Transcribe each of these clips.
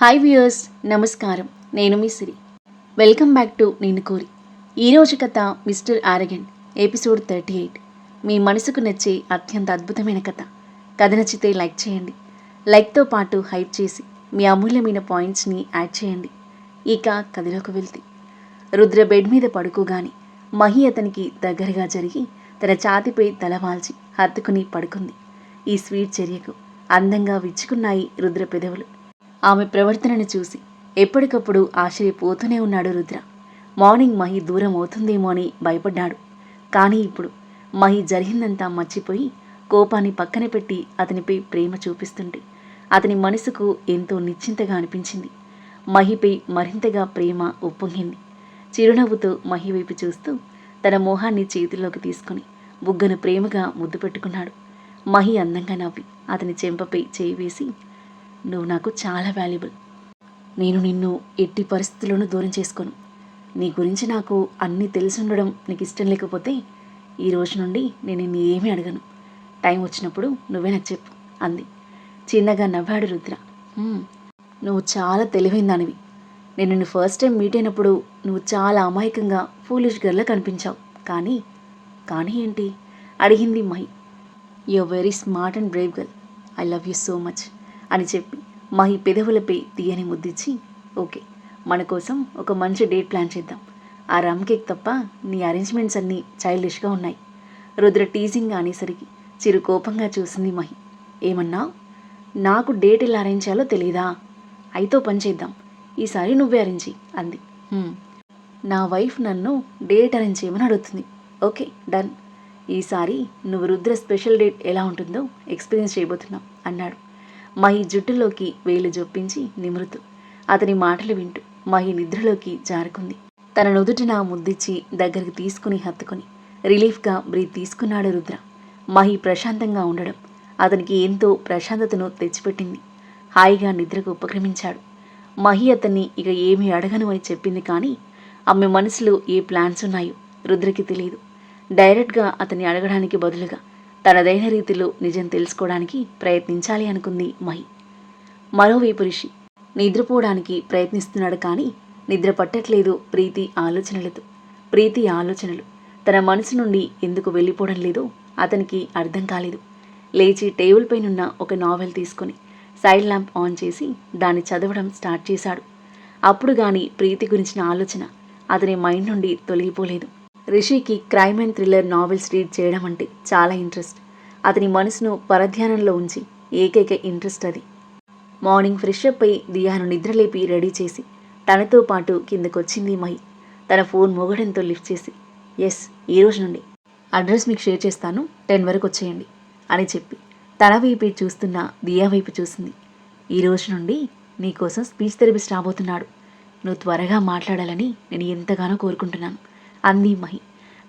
Hi viewers నమస్కారం. నేను మీ సిరి. వెల్కమ్ బ్యాక్ టు నేను కోరి. ఈరోజు కథ mister arrogant episode thirty eight. మీ మనసుకు నచ్చే అత్యంత అద్భుతమైన కథ. కథ నచ్చితే లైక్ చేయండి. లైక్తో పాటు హైప్ చేసి మీ అమూల్యమైన పాయింట్స్ని యాడ్ చేయండి. ఇక కథలోకి వెళ్తే. రుద్ర బెడ్ మీద పడుకోగాని మహి అతనికి దగ్గరగా జరిగి తన ఛాతిపై తలవాల్చి హత్తుకుని పడుకుంది. ఈ స్వీట్ చర్యకు అందంగా విచ్చుకున్నాయి రుద్ర పెదవులు. ఆమె ప్రవర్తనను చూసి ఎప్పటికప్పుడు ఆశ్చర్యపోతూనే ఉన్నాడు రుద్ర. మార్నింగ్ మహి దూరం అవుతుందేమో అని భయపడ్డాడు. కానీ ఇప్పుడు మహి జరిగిందంతా మర్చిపోయి కోపాన్ని పక్కన పెట్టి అతనిపై ప్రేమ చూపిస్తుంటే అతని మనసుకు ఎంతో నిశ్చింతగా అనిపించింది. మహిపై మరింతగా ప్రేమ ఉప్పొంగింది. చిరునవ్వుతో మహి వైపు చూస్తూ తన మోహాన్ని చేతిలోకి తీసుకుని బుగ్గను ప్రేమగా ముద్దు పెట్టుకున్నాడు. మహి అందంగా నవ్వి అతని చెంపపై చేయి వేసి నువ్వు నాకు చాలా వాల్యుబుల్ నేను నిన్ను ఎట్టి పరిస్థితుల్లోనూ దూరం చేసుకోను. నీ గురించి నాకు అన్నీ తెలిసి ఉండడం నీకు ఇష్టం లేకపోతే ఈ రోజు నుండి నేను నిన్ను ఏమీ అడగను. టైం వచ్చినప్పుడు నువ్వే నాకు చెప్పు అంది. చిన్నగా నవ్వాడు రుద్ర. నువ్వు చాలా తెలివైన దానివి. నేను నిన్ను ఫస్ట్ టైం మీట్ అయినప్పుడు నువ్వు చాలా అమాయకంగా ఫూలిష్ గర్లా కనిపించావు. కానీ కానీ ఏంటి? అడిగింది my you very smart and brave girl I love you so much అని చెప్పి మహి పెదవులపై తీయని ముద్దిచ్చి ఓకే మన కోసం ఒక మంచి డేట్ ప్లాన్ చేద్దాం. ఆ రమ్ కేక్ తప్ప నీ అరేంజ్మెంట్స్ అన్నీ చైల్డిష్గా ఉన్నాయి. రుద్ర టీజింగ్ అనేసరికి చిరు కోపంగా చూసింది మహి. ఏమన్నా? నాకు డేట్ ఎలా అరేంజ్ చేయాలో తెలియదా అయితే పని చేద్దాం. ఈసారి నువ్వే అరేంజ్ అంది. నా వైఫ్ నన్ను డేట్ అరేంజ్ చేయమని అడుగుతుంది. Okay done. ఈసారి నువ్వు రుద్ర స్పెషల్ డేట్ ఎలా ఉంటుందో ఎక్స్పీరియన్స్ చేయబోతున్నావు అన్నాడు. మహి జుట్టులోకి వేలు జొప్పించి నిమృతు అతని మాటలు వింటూ మహి నిద్రలోకి జారుకుంది. తన నుదుటిన ముద్దిచ్చి దగ్గరికి తీసుకుని హత్తుకుని రిలీఫ్గా బ్రీత్ తీసుకున్నాడు రుద్ర. మహి ప్రశాంతంగా ఉండడం అతనికి ఎంతో ప్రశాంతతను తెచ్చిపెట్టింది. హాయిగా నిద్రకు ఉపక్రమించాడు. మహి అతన్ని ఇక ఏమీ అడగను అని చెప్పింది కానీ ఆమె మనసులో ఏ ప్లాన్స్ ఉన్నాయో రుద్రకి తెలియదు డైరెక్ట్గా అతన్ని అడగడానికి బదులుగా తనదైన రీతిలో నిజం తెలుసుకోవడానికి ప్రయత్నించాలి అనుకుంది మహి. మరోవైపు రిషి నిద్రపోవడానికి ప్రయత్నిస్తున్నాడు కానీ నిద్ర పట్టట్లేదు ప్రీతి ఆలోచనలతో. ప్రీతి ఆలోచనలు. తన మనసు నుండి ఎందుకు వెళ్ళిపోవడం లేదో అతనికి అర్థం కాలేదు. లేచి టేబుల్ పైనున్న ఒక నావెల్ తీసుకొని సైడ్ ల్యాంప్ ఆన్ చేసి దాన్ని చదవడం స్టార్ట్ చేశాడు. అప్పుడు గాని ప్రీతి గురించిన ఆలోచన అతని మైండ్ నుండి తొలగిపోలేదు. రిషికి crime and thriller novels read చేయడం అంటే చాలా ఇంట్రెస్ట్. అతని మనసును పరధ్యానంలో ఉంచి ఏకైక ఇంట్రెస్ట్ అది. మార్నింగ్ ఫ్రెష్ అప్ అయి దియాను నిద్రలేపి రెడీ చేసి తనతో పాటు కిందకొచ్చింది మహి. తన ఫోన్ మొగడంతో లిఫ్ట్ చేసి ఎస్ ఈ రోజు నుండి. అడ్రస్ మీకు షేర్ చేస్తాను. టెన్ వరకు వచ్చేయండి అని చెప్పి తన వైపు చూస్తున్న దియా వైపు చూసింది. ఈ రోజు నుండి నీకోసం స్పీచ్ థెరపిస్ట్ రాబోతున్నాడు. నువ్వు త్వరగా మాట్లాడాలని నేను ఎంతగానో కోరుకుంటున్నాను. అంది మహి.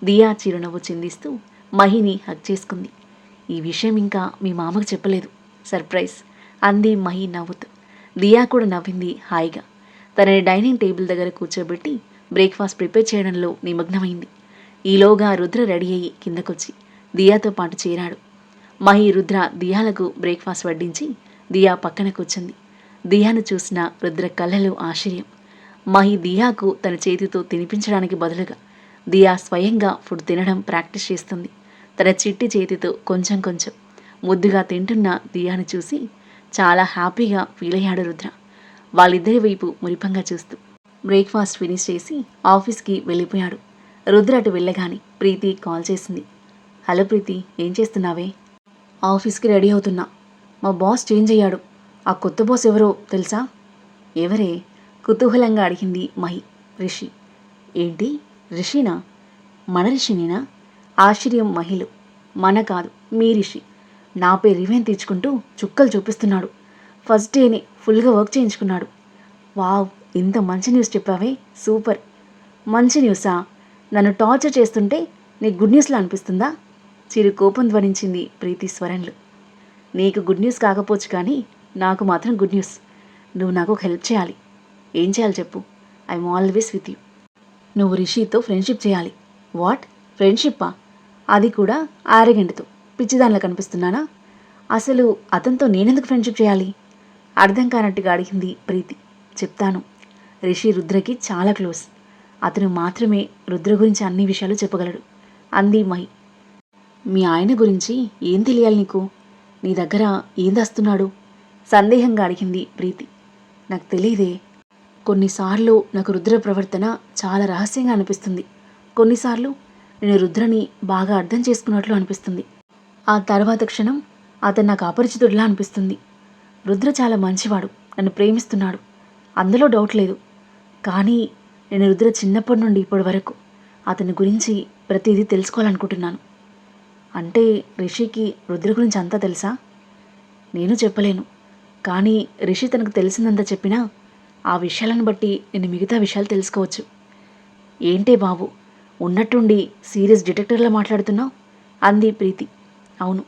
దియా చిరునవ్వు చిందిస్తూ మహిని హక్ చేసుకుంది. ఈ విషయం ఇంకా మీ మామకు చెప్పలేదు. సర్ప్రైజ్! అంది మహి నవ్వుతూ. దియా కూడా నవ్వింది హాయిగా. తనని డైనింగ్ టేబుల్ దగ్గర కూర్చోబెట్టి బ్రేక్ఫాస్ట్ ప్రిపేర్ చేయడంలో నిమగ్నమైంది. ఈలోగా రుద్ర రెడీ అయ్యి కిందకొచ్చి దియాతో పాటు చేరాడు. మహి రుద్ర దియాలకు బ్రేక్ఫాస్ట్ వడ్డించి దియా పక్కన కూర్చుంది. దియాను చూసిన రుద్ర కళ్ళలో ఆశ్చర్యం. మహి దియాకు తన చేతితో తినిపించడానికి బదులుగా దియా స్వయంగా ఫుడ్ తినడం ప్రాక్టీస్ చేస్తుంది. తన చిట్టి చేతితో కొంచెం కొంచెం ముద్దుగా తింటున్న దియాను చూసి చాలా హ్యాపీగా ఫీల్ అయ్యాడు రుద్ర. వాళ్ళిద్దరి వైపు మురిపంగా చూస్తూ బ్రేక్ఫాస్ట్ ఫినిష్ చేసి ఆఫీస్కి వెళ్ళిపోయాడు. రుద్ర అటు వెళ్ళగానే ప్రీతి కాల్ చేసింది. హలో ప్రీతి ఏం చేస్తున్నావే? ఆఫీస్కి రెడీ అవుతున్నా. మా బాస్ చేంజ్ అయ్యాడు. ఆ కొత్త బాస్ ఎవరో తెలుసా? ఎవరే? కుతూహలంగా అడిగింది మహి రిషి. ఏంటి? రిషినా? మన రిషినేనా? ఆశ్చర్యం మహిళ. మన కాదు మీ రిషి. నాపై రివెన్ తీర్చుకుంటూ చుక్కలు చూపిస్తున్నాడు. ఫస్ట్ డేనే ఫుల్గా వర్క్ చేయించుకున్నాడు. వావ్ ఇంత మంచి న్యూస్ చెప్పావే. సూపర్. మంచి న్యూసా? నన్ను టార్చర్ చేస్తుంటే నీకు గుడ్ న్యూస్లా అనిపిస్తుందా? చిరు కోపం ధ్వనించింది ప్రీతి స్వరణ్లు నీకు గుడ్ న్యూస్ కాకపోవచ్చు కానీ నాకు మాత్రం గుడ్ న్యూస్. నువ్వు నాకు ఒక హెల్ప్ చేయాలి. ఏం చేయాలి చెప్పు. I'm always with you. నువ్వు రిషితో ఫ్రెండ్షిప్ చేయాలి. వాట్? ఫ్రెండ్షిప్పా? అది కూడా ఆరగంటతో. పిచ్చిదానిలా కనిపిస్తున్నానా? అసలు అతనితో నేనెందుకు ఫ్రెండ్షిప్ చేయాలి? అర్థం కానట్టుగా అడిగింది ప్రీతి. చెప్తాను. రిషి రుద్రకి చాలా క్లోజ్. అతను మాత్రమే రుద్ర గురించి అన్ని విషయాలు చెప్పగలడు. అంది మహి. మీ ఆయన గురించి ఏం తెలియాలి నీకు? నీ దగ్గర ఏం దాస్తున్నాడు? సందేహంగా అడిగింది ప్రీతి. నాకు తెలియదే కొన్నిసార్లు నాకు రుద్ర ప్రవర్తన చాలా రహస్యంగా అనిపిస్తుంది. కొన్నిసార్లు నేను రుద్రని బాగా అర్థం చేసుకున్నట్లు అనిపిస్తుంది. ఆ తర్వాత క్షణం అతను నాకు అపరిచితుడిలా అనిపిస్తుంది. రుద్ర చాలా మంచివాడు నన్ను ప్రేమిస్తున్నాడు. అందులో డౌట్ లేదు. కానీ నేను రుద్ర చిన్నప్పటి నుండి ఇప్పటి వరకు అతని గురించి ప్రతిదీ తెలుసుకోవాలనుకుంటున్నాను. అంటే రిషికి రుద్ర గురించి అంతా తెలుసా? నేను చెప్పలేను. కానీ రిషి తనకు తెలిసిందంతా చెప్పినా ఆ విషయాలను బట్టి నేను మిగతా విషయాలు తెలుసుకోవచ్చు. ఏంటే బాబు ఉన్నట్టుండి సీరియస్ డిటెక్టర్లా మాట్లాడుతున్నావు? అంది ప్రీతి. అవును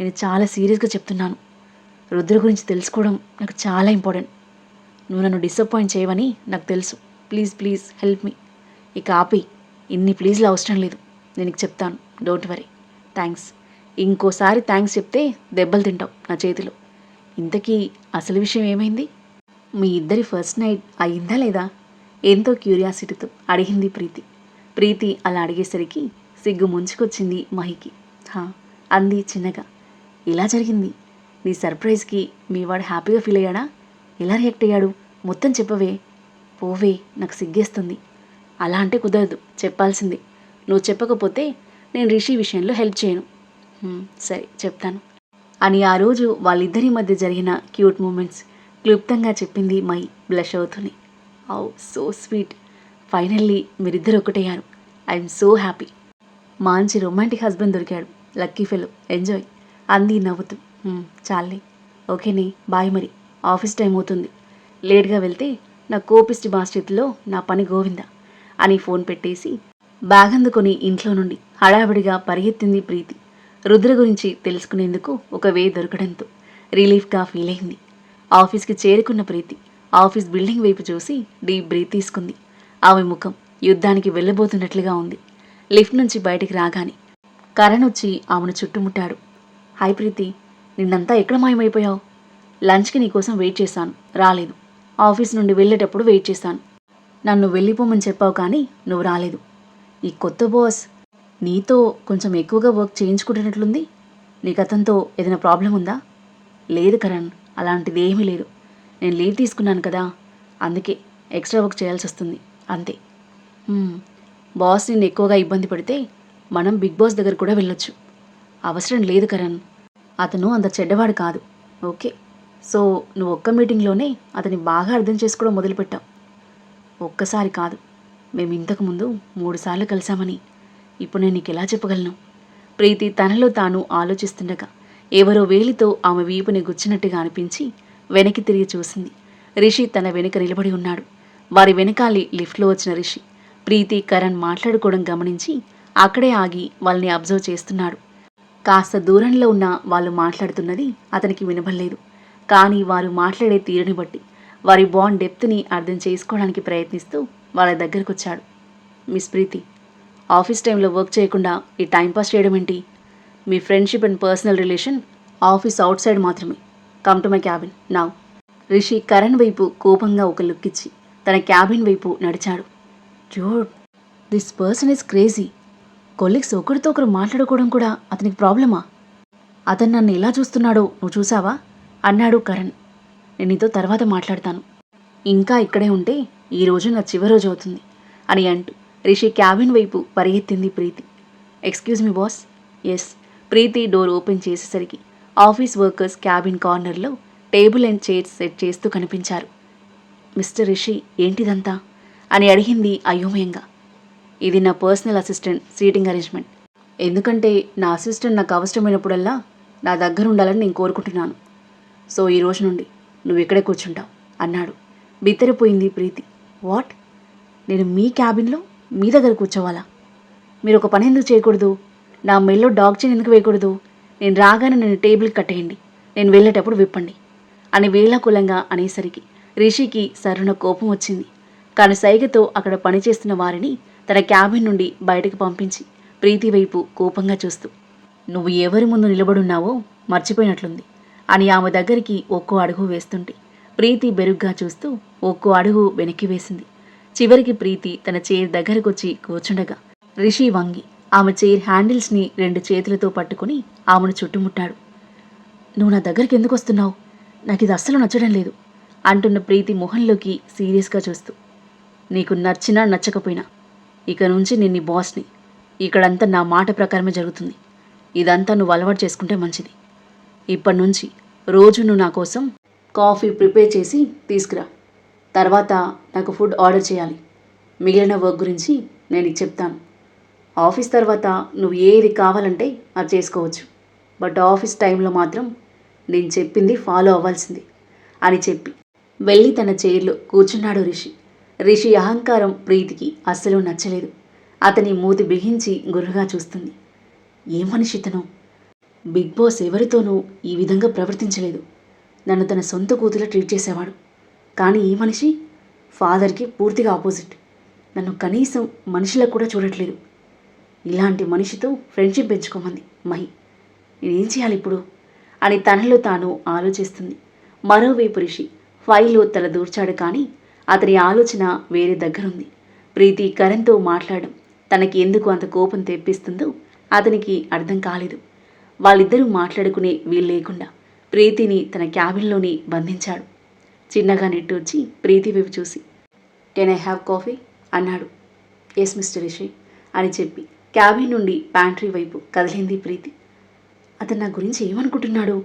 నేను చాలా సీరియస్గా చెప్తున్నాను. రుద్ర గురించి తెలుసుకోవడం నాకు చాలా ఇంపార్టెంట్. నువ్వు నన్ను డిసప్పాయింట్ చేయవని నాకు తెలుసు. Please please help me. ఇక ఆపి ఇన్ని ప్లీజ్లు అవసరం లేదు. నేను నీకు చెప్తాను. Don't worry. థ్యాంక్స్. ఇంకోసారి థ్యాంక్స్ చెప్తే దెబ్బలు తింటావు నా చేతిలో. ఇంతకీ అసలు విషయం ఏమైంది? మీ ఇద్దరి ఫస్ట్ నైట్ అయిందా లేదా? ఎంతో క్యూరియాసిటీతో అడిగింది ప్రీతి. ప్రీతి అలా అడిగేసరికి సిగ్గు ముంచుకొచ్చింది మహికి. హా అంది చిన్నగా. ఇలా జరిగింది. నీ సర్ప్రైజ్కి మీ వాడు హ్యాపీగా ఫీల్ అయ్యాడా? ఎలా రియాక్ట్ అయ్యాడు? మొత్తం చెప్పవే. పోవే నాకు సిగ్గేస్తుంది. అలా అంటే కుదరదు చెప్పాల్సింది. నువ్వు చెప్పకపోతే నేను రిషి విషయంలో హెల్ప్ చేయను. సరే చెప్తాను. అని ఆ రోజు వాళ్ళిద్దరి మధ్య జరిగిన క్యూట్ మూమెంట్స్ క్లుప్తంగా చెప్పింది మై బ్లష్ అవుతుంది ఔ సో స్వీట్. ఫైనల్లీ మీరిద్దరు ఒకటయ్యారు. I'm so happy. మంచి రొమాంటిక్ హస్బెండ్ దొరికాడు. Lucky fellow. ఎంజాయ్. అంది నవ్వుతూ. చాలే ఓకేనే బాయ్ మరి. ఆఫీస్ టైం అవుతుంది. లేట్గా వెళ్తే నా కోపిస్ట్ బాస్టిత్లో నా పని గోవింద అని ఫోన్ పెట్టేసి బ్యాగ్ అందుకొని ఇంట్లో నుండి హడావిడిగా పరిగెత్తింది ప్రీతి. రుద్ర గురించి తెలుసుకునేందుకు ఒక వే దొరకడంతో రిలీఫ్గా ఫీల్ అయింది ఆఫీస్కి చేరుకున్న ప్రీతి ఆఫీస్ బిల్డింగ్ వైపు చూసి డీప్ బ్రీత్ తీసుకుంది. ఆమె ముఖం యుద్ధానికి వెళ్ళబోతున్నట్లుగా ఉంది. లిఫ్ట్ నుంచి బయటికి రాగానే కరణ్ వచ్చి ఆమెను చుట్టుముట్టాడు. హాయ్ ప్రీతి నిన్నంతా ఎక్కడ మాయమైపోయావు? లంచ్కి నీకోసం వెయిట్ చేశాను. రాలేదు. ఆఫీస్ నుండి వెళ్ళేటప్పుడు వెయిట్ చేశాను. నన్ను వెళ్ళిపోమని చెప్పావు కానీ నువ్వు రాలేదు. ఈ కొత్త బాస్ నీతో కొంచెం ఎక్కువగా వర్క్ చేయించుకుంటున్నట్లుంది? నీకు అతనితో ఏదైనా ప్రాబ్లం ఉందా? లేదు కరణ్. అలాంటిది ఏమీ లేదు. నేను లీవ్ తీసుకున్నాను కదా అందుకే ఎక్స్ట్రా వర్క్ చేయాల్సి వస్తుంది అంతే. బాస్ నిన్ను ఎక్కువగా ఇబ్బంది పడితే మనం బిగ్ బాస్ దగ్గర కూడా వెళ్ళొచ్చు. అవసరం లేదు కరణ్ అతను అంత చెడ్డవాడు కాదు ఓకే? సో నువ్వు ఒక్క మీటింగ్లోనే అతని బాగా అర్థం చేసుకోవడం మొదలుపెట్టావు. ఒక్కసారి కాదు మేము ఇంతకుముందు మూడుసార్లు కలిసామని. ఇప్పుడు నేను నీకు ఎలా చెప్పగలను? ప్రీతి తనలో తాను ఆలోచిస్తుండగా ఎవరో వేలితో ఆమె వీపుని గుచ్చినట్టుగా అనిపించి వెనక్కి తిరిగి చూసింది. రిషి తన వెనుక నిలబడి ఉన్నాడు. వారి వెనకాలి లిఫ్ట్లో వచ్చిన రిషి. ప్రీతి కరణ్ మాట్లాడుకోవడం గమనించి అక్కడే ఆగి వాళ్ళని అబ్జర్వ్ చేస్తున్నాడు. కాస్త దూరంలో ఉన్న వాళ్ళు మాట్లాడుతున్నది అతనికి వినబడలేదు. కానీ వారు మాట్లాడే తీరుని బట్టి వారి బాండ్ డెప్త్ని అర్థం చేసుకోవడానికి ప్రయత్నిస్తూ వాళ్ళ దగ్గరకు వచ్చాడు మిస్ ప్రీతి ఆఫీస్ టైంలో వర్క్ చేయకుండా ఈ టైంపాస్ చేయడం ఏంటి? మీ friendship and personal relation office outside మాత్రమే. Come to my cabin now Rishi Karan వైపు కోపంగా ఒక లుక్ ఇచ్చి తన క్యాబిన్ వైపు నడిచాడు. జోడ్ this person is crazy colleagues ఒకరితో ఒకరు మాట్లాడుకోవడం కూడా అతనికి ప్రాబ్లమా అతను నన్ను ఎలా చూస్తున్నాడో నువ్వు చూసావా? అన్నాడు కరణ్. నేను నీతో తర్వాత మాట్లాడతాను. ఇంకా ఇక్కడే ఉంటే ఈ రోజు నా చివరి రోజు అవుతుంది అని అంటూ రిషి క్యాబిన్ వైపు పరిగెత్తింది Preeti. Excuse me boss yes Preeti door open చేసేసరికి ఆఫీస్ వర్కర్స్ క్యాబిన్ కార్నర్లో టేబుల్ అండ్ చైర్స్ సెట్ చేస్తూ కనిపించారు. మిస్టర్ రిషి ఏంటిదంతా? అని అడిగింది అయోమయంగా. ఇది నా పర్సనల్ అసిస్టెంట్ సీటింగ్ అరేంజ్మెంట్ ఎందుకంటే నా అసిస్టెంట్ నాకు అవసరమైనప్పుడల్లా నా దగ్గర ఉండాలని నేను కోరుకుంటున్నాను. సో ఈ రోజు నుండి నువ్వు ఇక్కడే కూర్చుంటావు అన్నాడు. బిత్తరిపోయింది ప్రీతి. వాట్? నేను మీ క్యాబిన్లో మీ దగ్గర కూర్చోవాలా? మీరు ఒక పని ఎందుకు చేయకూడదు? నా మెల్లో డాగ్ చైన్ ఎందుకు వేయకూడదు? నేను రాగానే నేను టేబుల్ కట్టేయండి. నేను వెళ్ళేటప్పుడు విప్పండి. అని వేలాకులంగా అనేసరికి రిషికి సరున కోపం వచ్చింది. కాని సైగతో అక్కడ పనిచేస్తున్న వారిని తన క్యాబిన్ నుండి బయటకు పంపించి ప్రీతి వైపు కోపంగా చూస్తూ నువ్వు ఎవరి ముందు నిలబడున్నావో మర్చిపోయినట్లుంది అని ఆమె దగ్గరికి ఒక్కో అడుగు వేస్తుంటే ప్రీతి బెరుగ్గా చూస్తూ ఒక్కో అడుగు వెనక్కి వేసింది. చివరికి ప్రీతి తన చైర్ దగ్గరకొచ్చి కూర్చుండగా రిషి వంగి ఆమె చైర్ హ్యాండిల్స్ని రెండు చేతులతో పట్టుకుని ఆమెను చుట్టుముట్టాడు. నువ్వు నా దగ్గరికి ఎందుకు వస్తున్నావు? నాకు ఇది అస్సలు నచ్చడం లేదు అంటున్న ప్రీతి మొహంలోకి సీరియస్గా చూస్తూ. నీకు నచ్చినా నచ్చకపోయినా ఇక నుంచి నేను నీ బాస్ని. ఇక్కడంతా నా మాట ప్రకారమే జరుగుతుంది. ఇదంతా నువ్వు అలవాటు చేసుకుంటే మంచిది. ఇప్పటి నుంచి రోజు నువ్వు నా కోసం కాఫీ ప్రిపేర్ చేసి తీసుకురా. తర్వాత నాకు ఫుడ్ ఆర్డర్ చేయాలి. మిగిలిన వర్క్ గురించి నేను చెప్తాను. ఆఫీస్ తర్వాత నువ్వు ఏది కావాలంటే అది చేసుకోవచ్చు. బట్ ఆఫీస్ టైంలో మాత్రం నేను చెప్పింది ఫాలో అవ్వాల్సింది అని చెప్పి వెళ్ళి తన చైర్లో కూర్చున్నాడు రిషి. రిషి అహంకారం ప్రీతికి అస్సలు నచ్చలేదు. అతని మూతి బిగించి గుర్రుగా చూస్తుంది. ఏ మనిషి ఇతను బిగ్ బాస్ ఎవరితోనూ ఈ విధంగా ప్రవర్తించలేదు. నన్ను తన సొంత కూతుల ట్రీట్ చేసేవాడు. కానీ ఈ మనిషి ఫాదర్కి పూర్తిగా ఆపోజిట్. నన్ను కనీసం మనిషిలా కూడా చూడట్లేదు. ఇలాంటి మనిషితో ఫ్రెండ్షిప్ పెంచుకోమంది. మహి నేనేం చేయాలి ఇప్పుడు? అని తనలో తాను ఆలోచిస్తుంది. మరోవైపు రిషి ఫైల్లో తల దూర్చాడు కానీ అతని ఆలోచన వేరే దగ్గరుంది. ప్రీతి కరణ్తో మాట్లాడడం తనకి ఎందుకు అంత కోపం తెప్పిస్తుందో అతనికి అర్థం కాలేదు. వాళ్ళిద్దరూ మాట్లాడుకునే వీలు లేకుండా ప్రీతిని తన క్యాబిన్లోనే బంధించాడు. చిన్నగా నెట్టొచ్చి ప్రీతి వైపు చూసి కెన్ ఐ హ్యావ్ కాఫీ? అన్నాడు. ఎస్ మిస్టర్ రిషి అని చెప్పి క్యాబిన్ నుండి ప్యాంట్రీ వైపు కదిలింది ప్రీతి. అతను నా గురించి ఏమనుకుంటున్నాడు?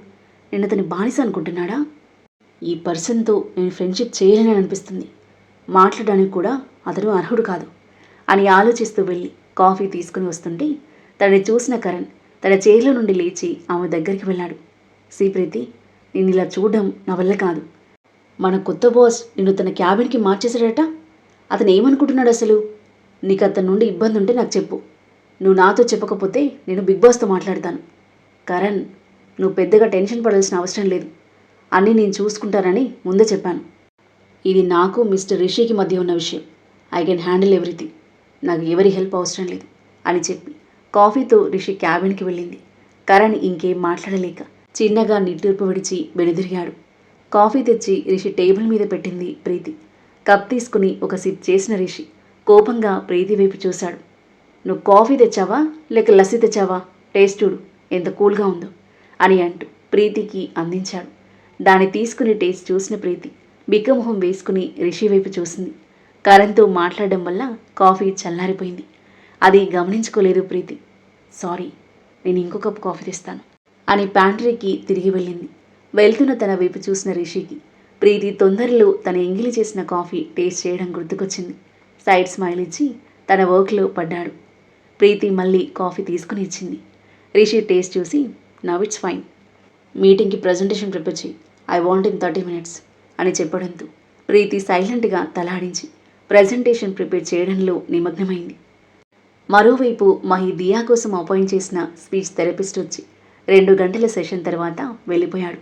నేను అతని బానిస అనుకుంటున్నాడా? ఈ పర్సన్తో నేను ఫ్రెండ్షిప్ చేయలేని అనిపిస్తుంది. మాట్లాడడానికి కూడా అతడు అర్హుడు కాదు అని ఆలోచిస్తూ వెళ్ళి కాఫీ తీసుకుని వస్తుంటే తనని చూసిన కరణ్ తన చైర్లో నుండి లేచి ఆమె దగ్గరికి వెళ్ళాడు. సి ప్రీతి నేను ఇలా చూడడం నా వల్ల కాదు. మన కొత్త బాస్ నిన్ను తన క్యాబిన్కి మార్చేశాడట. అతను ఏమనుకుంటున్నాడు అసలు? నీకు అతని నుండి ఇబ్బంది ఉంటే నాకు చెప్పు. నువ్వు నాతో చెప్పకపోతే నేను బిగ్ బాస్తో మాట్లాడతాను. కరణ్ నువ్వు పెద్దగా టెన్షన్ పడాల్సిన అవసరం లేదు. అన్నీ నేను చూసుకుంటానని ముందే చెప్పాను. ఇది నాకు మిస్టర్ రిషికి మధ్య ఉన్న విషయం. I can handle everything. నాకు ఎవరి హెల్ప్ అవసరం లేదు అని చెప్పి కాఫీతో రిషి క్యాబిన్కి వెళ్ళింది. కరణ్ ఇంకేం మాట్లాడలేక చిన్నగా నిట్టూర్పు విడిచి వెనుదిరిగాడు. కాఫీ తెచ్చి రిషి టేబుల్ మీద పెట్టింది ప్రీతి. కప్ తీసుకుని ఒక సిప్ చేసిన రిషి కోపంగా ప్రీతి వైపు చూశాడు. నువ్వు కాఫీ తెచ్చావా? లేక లస్సీ తెచ్చావా? టేస్ట్ చూడు ఎంత కూల్గా ఉందో అని అంటూ ప్రీతికి అందించాడు. దాన్ని తీసుకుని టేస్ట్ చూసిన ప్రీతి బిక్కమొహం వేసుకుని రిషి వైపు చూసింది. కరణ్తో మాట్లాడడం వల్ల కాఫీ చల్లారిపోయింది. అది గమనించుకోలేదు ప్రీతి. సారీ నేను ఇంకో కప్పు కాఫీ తెస్తాను అని ప్యాంట్రీకి తిరిగి వెళ్ళింది. వెళ్తున్న తన వైపు చూసిన రిషికి ప్రీతి తొందరలో తన ఎంగిలి చేసిన కాఫీ టేస్ట్ చేయడం గుర్తుకొచ్చింది. సైడ్ స్మైల్ ఇచ్చి తన వర్క్లో పడ్డాడు. ప్రీతి మళ్ళీ కాఫీ తీసుకుని ఇచ్చింది. రిషి టేస్ట్ చూసి నవ్ ఇట్స్ ఫైన్ మీటింగ్కి ప్రజెంటేషన్ ప్రిపేర్ చేయి I want in thirty minutes అని చెప్పడంతో ప్రీతి సైలెంట్గా తలాడించి ప్రజెంటేషన్ ప్రిపేర్ చేయడంలో నిమగ్నమైంది. మరోవైపు మహి దియా కోసం అపాయింట్ చేసిన స్పీచ్ థెరపిస్ట్ వచ్చి రెండు గంటల సెషన్ తర్వాత వెళ్ళిపోయాడు.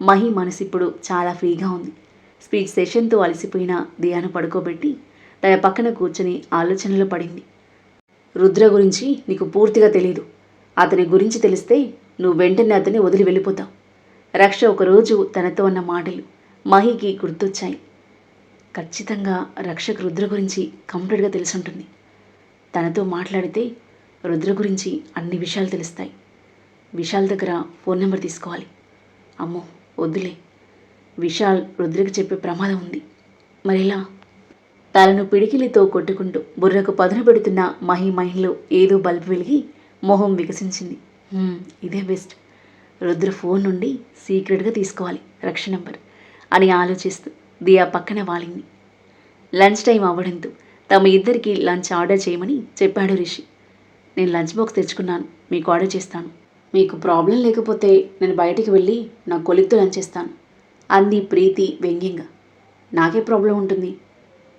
మహి మనసిప్పుడు చాలా ఫ్రీగా ఉంది. స్పీచ్ సెషన్తో అలసిపోయిన దియాను పడుకోబెట్టి తన పక్కన కూర్చొని ఆలోచనలో పడింది. రుద్ర గురించి నీకు పూర్తిగా తెలియదు అతని గురించి తెలిస్తే నువ్వు వెంటనే అతన్ని వదిలి వెళ్ళిపోతావు. రక్ష ఒకరోజు తనతో అన్న మాటలు మహికి గుర్తొచ్చాయి. ఖచ్చితంగా రక్షకు రుద్ర గురించి కంప్లీట్గా తెలుసుంటుంది. తనతో మాట్లాడితే రుద్ర గురించి అన్ని విషయాలు తెలుస్తాయి. విశాల్ దగ్గర ఫోన్ నెంబర్ తీసుకోవాలి. అమ్మో వద్దులే. విశాల్ రుద్రకి చెప్పే ప్రమాదం ఉంది. మరిలా? తలను పిడికిలితో కొట్టుకుంటూ బుర్రకు పదును పెడుతున్న మహి ఏదో బల్బు వెలిగి మొహం వికసించింది. ఇదే బెస్ట్. రుద్ర ఫోన్ నుండి సీక్రెట్గా తీసుకోవాలి. రక్ష నెంబర్ అని ఆలోచిస్తూ దియా పక్కన వాలింది. లంచ్ టైం అవ్వడంతో తమ ఇద్దరికి లంచ్ ఆర్డర్ చేయమని చెప్పాడు రిషి. నేను లంచ్ బాక్స్ తెచ్చుకున్నాను. మీకు ఆర్డర్ చేస్తాను. మీకు ప్రాబ్లం లేకపోతే నేను బయటికి వెళ్ళి నా కొలిక్తో లంచ్ చేస్తాను అంది ప్రీతి వ్యంగ్యంగా. నాకే ప్రాబ్లం ఉంటుంది.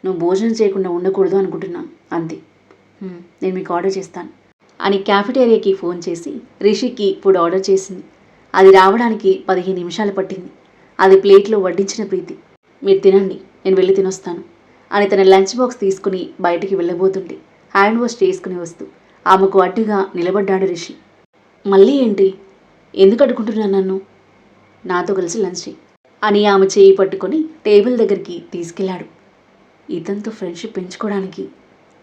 నువ్వు భోజనం చేయకుండా ఉండకూడదు అనుకుంటున్నాను అంతే "హ్మ్, నేను మీకు ఆర్డర్ చేస్తాను. అని క్యాఫెటేరియాకి ఫోన్ చేసి రిషికి ఫుడ్ ఆర్డర్ చేసింది. అది రావడానికి పదిహేను నిమిషాలు పట్టింది. అది ప్లేట్లో వడ్డించిన ప్రీతి. మీరు తినండి నేను వెళ్ళి తినొస్తాను అని తన లంచ్ బాక్స్ తీసుకుని బయటికి వెళ్ళబోతుంటే హ్యాండ్ వాష్ చేసుకుని వస్తూ ఆమెకు అడ్డుగా నిలబడ్డాడు రిషి. మళ్ళీ ఏంటి? ఎందుకు అడుగుంటున్నాను నన్ను? నాతో కలిసి లంచ్ చేయి అని ఆమె చేయి పట్టుకొని టేబుల్ దగ్గరికి తీసుకెళ్ళాడు. ఇతనితో ఫ్రెండ్షిప్ పెంచుకోవడానికి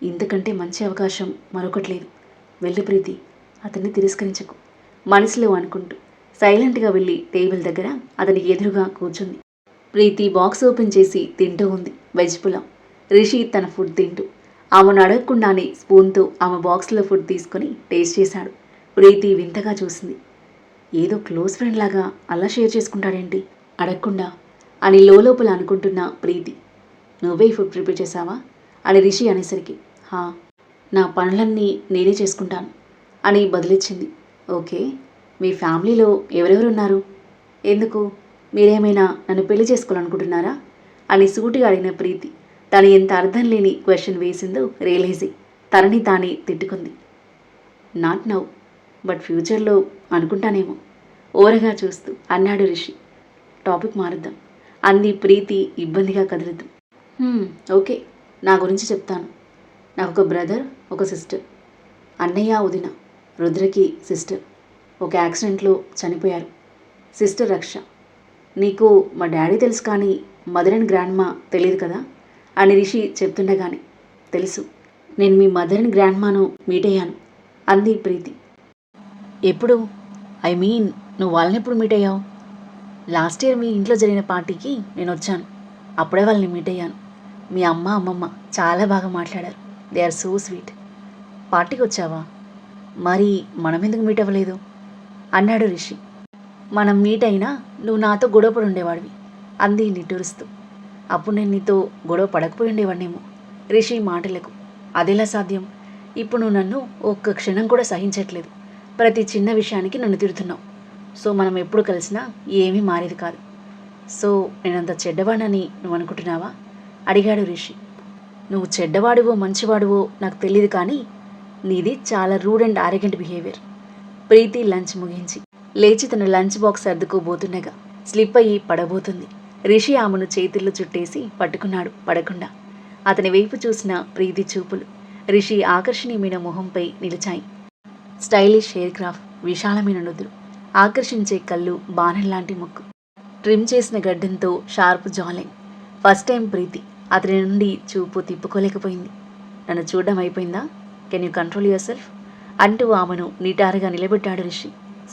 ఇంతకంటే మంచి అవకాశం మరొకటి లేదు. వెళ్ళి ప్రీతి అతన్ని తిరస్కరించకు. మనసులో అనుకుంటూ సైలెంట్గా వెళ్ళి టేబుల్ దగ్గర అతని ఎదురుగా కూర్చుంది. ప్రీతి బాక్స్ ఓపెన్ చేసి తింటూ ఉంది. వెజ్ పులావ్. రిషి తన ఫుడ్ తింటూ ఆమెను అడగకుండానే స్పూన్తో ఆమె బాక్స్లో ఫుడ్ తీసుకొని టేస్ట్ చేశాడు. ప్రీతి వింతగా చూసింది. ఏదో క్లోజ్ ఫ్రెండ్ లాగా అలా షేర్ చేసుకుంటాడేంటి? అడగకుండా అని లోపల అనుకుంటున్న ప్రీతి నువ్వే ఫుడ్ ప్రిపేర్ చేసావా? అని రిషి అనేసరికి హా నా పనులన్నీ నేనే చేసుకుంటాను అని బదిలిచ్చింది. ఓకే మీ ఫ్యామిలీలో ఎవరెవరు ఉన్నారు ఎందుకు? మీరేమైనా నన్ను పెళ్ళి చేసుకోవాలనుకుంటున్నారా? అని సూటిగా అడిగిన ప్రీతి తను ఎంత అర్థం లేని క్వశ్చన్ వేసిందో రియలైజీ తనని తానే తిట్టుకుంది. నాట్ నౌ బట్ ఫ్యూచర్లో అనుకుంటానేమో ఓరగా చూస్తూ అన్నాడు రిషి. టాపిక్ మారుద్దాం అంది ప్రీతి ఇబ్బందిగా కదులుతూ. ఓకే. నా గురించి చెప్తాను. నాకు ఒక బ్రదర్ ఒక సిస్టర్. అన్నయ్య వదిన రుద్రకి సిస్టర్. ఒక యాక్సిడెంట్లో చనిపోయారు. సిస్టర్ రక్ష. నీకు మా డాడీ తెలుసు కానీ మదర్ అండ్ గ్రాండ్ మా తెలియదు కదా? అని రిషి చెప్తుండగానే తెలుసు. నేను మీ mother and grandma meet అయ్యాను. అంది ప్రీతి. ఎప్పుడు? ఐ మీన్ నువ్వు వాళ్ళని ఎప్పుడు మీట్ అయ్యావు? లాస్ట్ ఇయర్ మీ ఇంట్లో జరిగిన పార్టీకి నేను వచ్చాను. అప్పుడే వాళ్ళని మీట్ అయ్యాను. మీ అమ్మ అమ్మమ్మ చాలా బాగా మాట్లాడారు. దే ఆర్ సో స్వీట్ పార్టీకి వచ్చావా? మరి మనం ఎందుకు మీట్ అవ్వలేదు? అన్నాడు రిషి. మనం మీట్ అయినా నువ్వు నాతో గొడవపడి ఉండేవాడివి. అంది నిట్టూరుస్తూ. అప్పుడు నేను నీతో గొడవ పడకపోయి ఉండేవాడినేమో. రిషి మాటలకు అదెలా సాధ్యం? ఇప్పుడు నువ్వు నన్ను ఒక్క క్షణం కూడా సహించట్లేదు. ప్రతి చిన్న విషయానికి నన్ను తిడుతున్నావు. సో మనం ఎప్పుడు కలిసినా ఏమీ మారేది కాదు. సో నేనంత చెడ్డవానని నువ్వు అనుకుంటున్నావా? అడిగాడు రిషి. నువ్వు చెడ్డవాడివో మంచివాడివో నాకు తెలియదు కానీ నీది చాలా rude and arrogant behaviour Preeti lunch ముగించి లేచి తన లంచ్ బాక్స్ సర్దుకోబోతుండగా స్లిప్ అయ్యి పడబోతుంది. రిషి ఆమెను చేతుల్లో చుట్టేసి పట్టుకున్నాడు పడకుండా. అతని వైపు చూసిన ప్రీతి చూపులు రిషి ఆకర్షణీయమైన మొహంపై నిలిచాయి. స్టైలిష్ హెయిర్ క్రాఫ్ట్ విశాలమైన నుదురు ఆకర్షించే కళ్ళు బాణం ముక్కు. ట్రిమ్ చేసిన గడ్డంతో sharp jawline. First time Preeti అతని నుండి చూపు తిప్పుకోలేకపోయింది. నన్ను చూడడం అయిపోయిందా? Can you control your self అంటూ ఆమెను నిటారుగా నిలబెట్టాడు రిషి.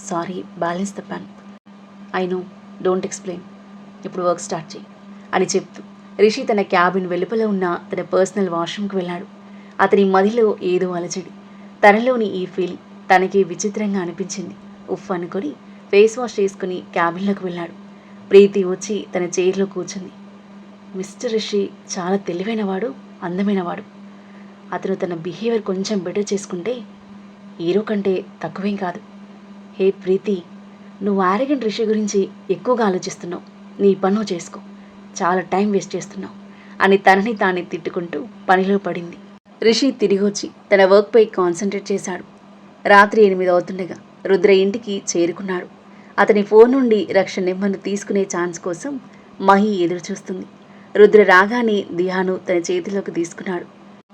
సారీ బ్యాలెన్స్ తప్పాను. ఐ నో డోంట్ ఎక్స్ప్లెయిన్ ఇప్పుడు వర్క్ స్టార్ట్ చేయి అని చెప్తూ రిషి తన క్యాబిన్ వెలుపల ఉన్న తన పర్సనల్ వాష్రూమ్కి వెళ్ళాడు. అతని మదిలో ఏదో అలచడి. తనలోని ఈ ఫీల్ తనకి విచిత్రంగా అనిపించింది. ఉఫ్ అనుకొని ఫేస్ వాష్ చేసుకుని క్యాబిన్లోకి వెళ్ళాడు. ప్రీతి వచ్చి తన చైర్లో కూర్చుంది. మిస్టర్ రిషి చాలా తెలివైనవాడు అందమైనవాడు. అతను తన బిహేవియర్ కొంచెం బెటర్ చేసుకుంటే హీరో కంటే తక్కువేం కాదు. హే ప్రీతి నువ్వు ఆరగెంట్ రిషి గురించి ఎక్కువగా ఆలోచిస్తున్నావు. నీ పను చేసుకో. చాలా టైం వేస్ట్ చేస్తున్నావు. అని తనని తానే తిట్టుకుంటూ పనిలో పడింది. రిషి తిరిగి వచ్చి తన వర్క్పై కాన్సన్ట్రేట్ చేశాడు. రాత్రి ఎనిమిది అవుతుండగా రుద్ర ఇంటికి చేరుకున్నాడు. అతని ఫోన్ నుండి రక్ష నెంబర్ను తీసుకునే ఛాన్స్ కోసం మహి ఎదురుచూస్తుంది. రుద్ర రాగానే దియాను తన చేతిలోకి తీసుకున్నాడు.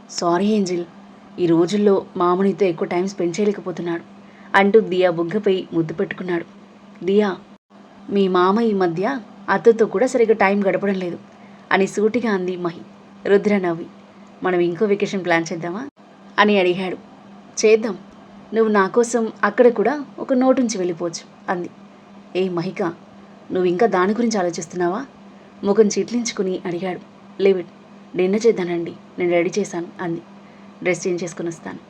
సారీ ఏంజిల్ ఈ రోజుల్లో మామనితో ఎక్కువ టైం స్పెండ్ చేయలేకపోతున్నాడు అంటూ దియా బుగ్గపై ముద్దు పెట్టుకున్నాడు. దియా మీ మామ ఈ మధ్య అత్తతో కూడా సరిగ్గా టైం గడపడం లేదు అని సూటిగా అంది మహి. రుద్ర నవ్వి మనం ఇంకో వెకేషన్ ప్లాన్ చేద్దామా? అని అడిగాడు. చేద్దాం. నువ్వు నా కోసం అక్కడ కూడా ఒక నోటు నుంచి వెళ్ళిపోవచ్చు అంది. ఏ మహిక నువ్వు ఇంకా దాని గురించి ఆలోచిస్తున్నావా? ముఖం చిట్లించుకుని అడిగాడు. లేవిడ్ డిన్నర్ చేద్దానండి. నేను రెడీ చేశాను అంది. డ్రెస్ చేంజ్ చేసుకుని వస్తాను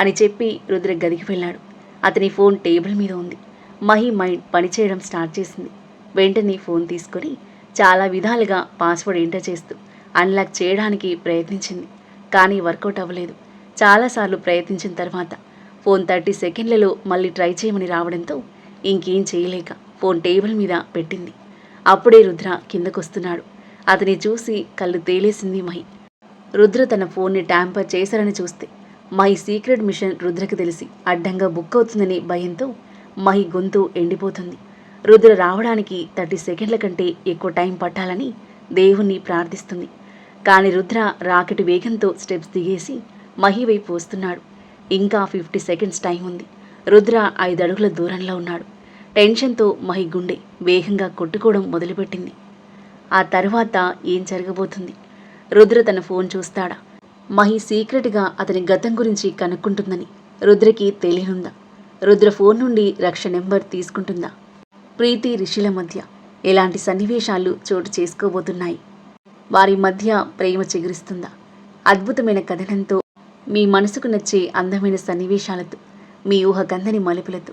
అని చెప్పి రుద్ర గదికి వెళ్ళాడు. అతని ఫోన్ టేబుల్ మీద ఉంది. మహి మైండ్ పనిచేయడం స్టార్ట్ చేసింది. వెంటనే ఫోన్ తీసుకొని చాలా విధాలుగా పాస్వర్డ్ ఎంటర్ చేస్తూ అన్లాక్ చేయడానికి ప్రయత్నించింది. కానీ వర్కౌట్ అవ్వలేదు. చాలాసార్లు ప్రయత్నించిన తర్వాత ఫోన్ థర్టీ సెకండ్లలో మళ్ళీ ట్రై చేయమని రావడంతో ఇంకేం చేయలేక ఫోన్ టేబుల్ మీద పెట్టింది. అప్పుడే రుద్ర కిందకొస్తున్నాడు. అతని చూసి కళ్ళు తేలేసింది మహి. రుద్ర తన ఫోన్ని ట్యాంపర్ చేశారని చూస్తే మహి సీక్రెట్ మిషన్ రుద్రకి తెలిసి అడ్డంగా బుక్ అవుతుందని భయంతో మహి గొంతు ఎండిపోతుంది. రుద్ర రావడానికి థర్టీ సెకండ్ల కంటే ఎక్కువ టైం పట్టాలని దేవుణ్ణి ప్రార్థిస్తుంది. కానీ రుద్ర రాకెట్ వేగంతో స్టెప్స్ దిగేసి మహి వైపు వస్తున్నాడు. ఇంకా ఫిఫ్టీ సెకండ్స్ టైం ఉంది. రుద్ర ఐదు అడుగుల దూరంలో ఉన్నాడు. టెన్షన్తో మహి గుండె వేగంగా కొట్టుకోవడం మొదలుపెట్టింది. ఆ తర్వాత ఏం జరగబోతుంది? రుద్ర తన ఫోన్ చూస్తాడా? మహి సీక్రెట్గా అతని గతం గురించి కనుక్కుంటుందని రుద్రకి తెలియనుందా? రుద్ర ఫోన్ నుండి రక్ష నెంబర్ తీసుకుంటుందా? ప్రీతి రిషిల మధ్య ఎలాంటి సన్నివేశాలు చోటు చేసుకోబోతున్నాయి? వారి మధ్య ప్రేమ చిగురిస్తుందా? అద్భుతమైన కథనంతో మీ మనసుకు నచ్చే అందమైన సన్నివేశాలతో మీ ఊహకందని మలుపులతో